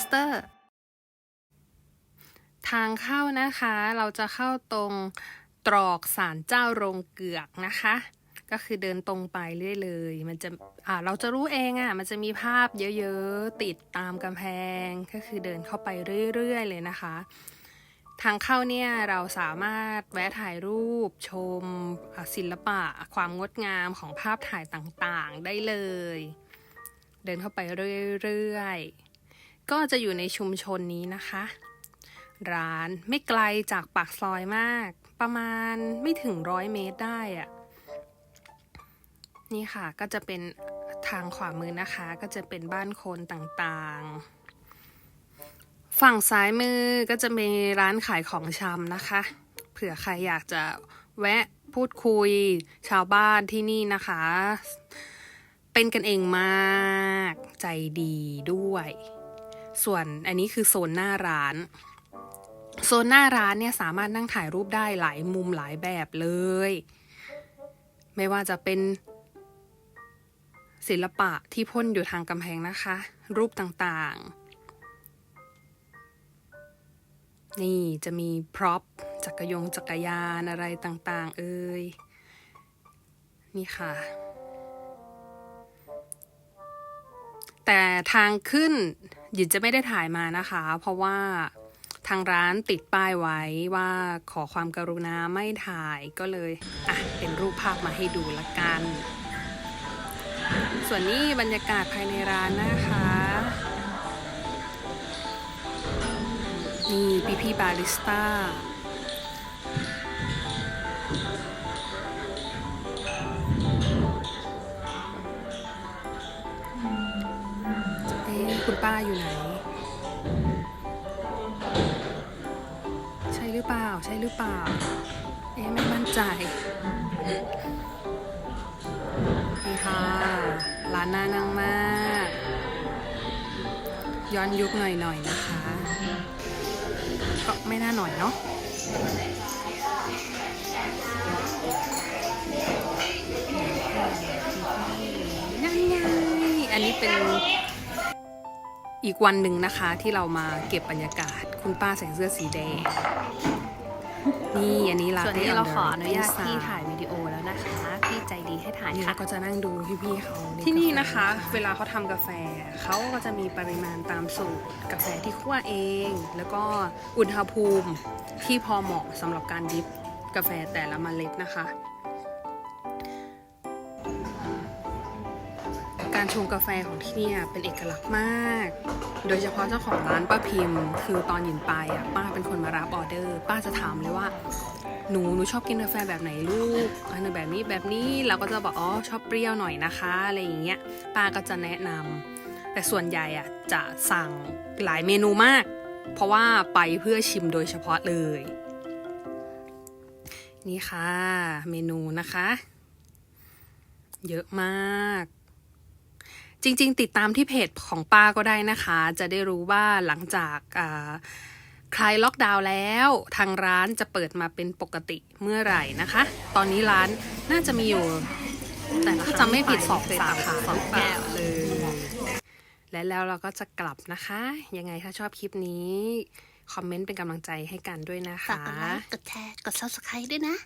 สเตอร์ทางเข้านะคะ เราจะเข้าตรงตรอกศาลเจ้าโรงเกือกนะคะ ก็คือเดินตรงไปเรื่อยเลย มันจะอ่าเราจะรู้เองอะ่ะ มันจะมีภาพเยอะๆ ติดตามกำแพง ก็คือเดินเข้าไปเรื่อยๆเลยนะคะ ทางเข้าเนี่ยเราสามารถแวะถ่ายรูปชมศิลปะความงดงามของภาพถ่ายต่างๆได้เลย เดินเข้าไปเรื่อยๆ ก็จะอยู่ในชุมชนนี้นะคะ ร้านไม่ไกลจากปากซอยมาก ประมาณไม่ถึงร้อยเมตรได้อะนี่ค่ะก็จะเป็นทางขวามือนะคะ ก็จะเป็นบ้านคนต่างๆ ฝั่งซ้ายมือก็จะมีร้านขายของชำนะคะ เผื่อใครอยากจะแวะพูดคุยชาวบ้านที่นี่นะคะ เป็นกันเองมากใจดีด้วย ส่วนอันนี้คือโซนหน้าร้าน โซนหน้าร้านเนี่ยสามารถนั่งถ่ายรูปได้หลายมุมหลายแบบเลย ไม่ว่าจะเป็นศิลปะที่พ่นอยู่ทางกำแพงนะคะ รูปต่างๆ นี่จะมีพร็อพจักรยงจักรยานอะไรต่างๆ เอ่ยนี่ค่ะ แต่ทางขึ้น หยินจะไม่ได้ถ่ายมานะคะ เพราะว่าทางร้านติดป้ายไว้ว่าขอความกรุณาไม่ถ่ายก็เลยอะเป็นรูปภาพมาให้ดูละกัน ส่วนนี้บรรยากาศภายในร้านนะคะนี่พี่พี่บาริสต้า คุณป้าอยู่ไหน ใช่หรือเปล่า ใช่หรือเปล่า เอ๊ะไม่มั่นใจนี่ค่ะร้านน่านั่งมาก ย้อนยุคหน่อยๆนะคะ ก็ไม่น่าหน่อยเนาะนั่นไงอันนี้เป็น อีกวันหนึ่งนะคะที่เรามาเก็บบรรยากาศ คุณป้าใส่เสื้อสีแดง นี่อันนี้ลาส่วนเต้นี้อเรานเดอขออนุญาตพิซซ่ที่ถ่ายวิดีโอแล้วนะคะพี่ใจดีให้ถ่ายนี่ค่ะเราก็จะนั่งดูพี่ๆเขาที่นี่นะคะ เวลาเขาทำกาแฟเขาก็จะมีปริมาณตามสูตรกาแฟที่คั่วเอง แล้วก็อุณหภูมิที่พอเหมาะสำหรับการดริฟกาแฟแต่ละเมล็ดนะคะ การชงกาแฟของที่นี่เป็นเอกลักษณ์มาก โดยเฉพาะเจ้าของร้านป้าพิมพ์ คือตอนหยินไปอะป้าเป็นคนมารับออเดอร์ ป้าจะถามเลยว่า หนูหนูชอบกินกาแฟแบบไหนลูกอันนแบบนี้แบบนี้เราก็จะบอกอ๋อชอบเปรี้ยวหน่อยนะคะอะไรอย่างเงี้ยป้าก็จะแนะนำแต่ส่วนใหญ่อะจะสั่งหลายเมนูมาก เพราะว่าไปเพื่อชิมโดยเฉพาะเลย นี่ค่ะ เมนูนะคะ เยอะมาก จริง ๆ ติดตามที่เพจของป้าก็ได้นะคะ จะได้รู้ว่าหลังจากคลายล็อกดาวน์แล้ว ทางร้านจะเปิดมาเป็นปกติเมื่อไหร่นะคะ ตอนนี้ร้านน่าจะมีอยู่ แต่ถ้าจำไม่ผิดสองสาขาสองหรือเปล่าแก้วเลย และแล้วเราก็จะกลับนะคะ ยังไงถ้าชอบคลิปนี้ คอมเมนต์เป็นกำลังใจให้กันด้วยนะฝากคะกดไลค์กดแชร์ กด subscribe ด้วยนะ